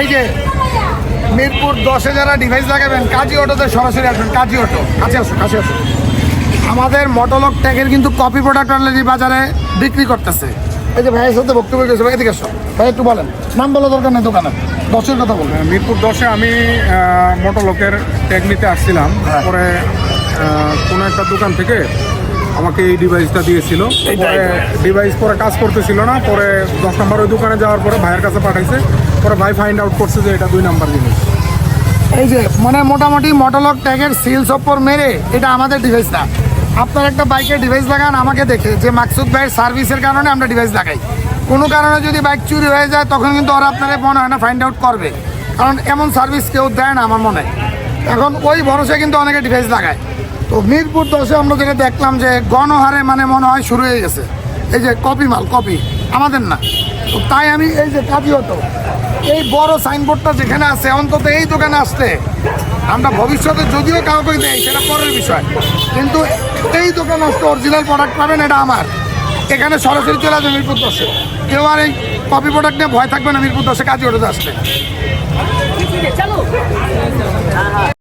এই যে মিরপুর দশে যারা ডিভাইস লাগাবেন কাজী অটোতে সরাসরি আসবেন কাজী অটো। কাছে আসুন কাছে আসুন। আমাদের মোটলক ট্যাগের কিন্তু কপি প্রোডাক্ট অলরেডি বাজারে বিক্রি করতেছে। এই যে ভাইয়ের সাথে বক্তব্য করেছে ভাই এদিকে আসো। ভাই একটু বলেন নাম বলা দরকার নেই দোকানে। দশের কথা বলবেন মিরপুর দশে আমি মোটরলোকের ট্যাগ নিতে আসছিলাম। হ্যাঁ। কোনো একটা দোকান থেকে আমাকে এই ডিভাইসটা দিয়েছিল। পরে ডিভাইস পরে কাজ করতেছিল না পরে দশ নম্বর ওই দোকানে যাওয়ার পরে ভাইয়ের কাছে পাঠাইছে। পরে ভাই ফাইন্ড আউট করছে যে এটা দুই নাম্বার জিনিস। এই যে মানে মোটামুটি মোটলক ট্যাগের সিল সপ্পর মেরে এটা আমাদের ডিভাইস না আপনার একটা বাইকের ডিভাইস লাগান আমাকে দেখে। যে মাকসুদ ভাইয়ের সার্ভিসের কারণে আমরা ডিভাইস লাগাই। কোনো কারণে যদি বাইক চুরি হয়ে যায় তখন কিন্তু ওরা আপনার মনে হয় না ফাইন্ড আউট করবে। কারণ এমন সার্ভিস কেউ দেয় না আমার মনে। হয় এখন ওই ভরসা কিন্তু অনেকে ডিভাইস লাগায়। তো মিরপুর দশে আমরা যেটা দেখলাম যে গণহারে মানে মনে হয় শুরু হয়ে গেছে। এই যে কপি মাল, কপি। আমাদের না। তো তাই আমি এই যে কাজী হতো এই বড় সাইনবোর্ডটা যেখানে আছে, অন্তত এই দোকানে আসতে আমরা ভবিষ্যতে যদিও কাউকে দেয় সেটা পরের বিষয়। কিন্তু এই দোকানে আসতে অরিজিনাল প্রোডাক্ট পাবেন, এটা আমার। এখানে সরাসরি চলে আসবে মিরপুর দশে। কেউ আর এই কপি প্রোডাক্ট নিয়ে ভয় থাকবে না, মিরপুর দশে কাজে ওঠে আসলে।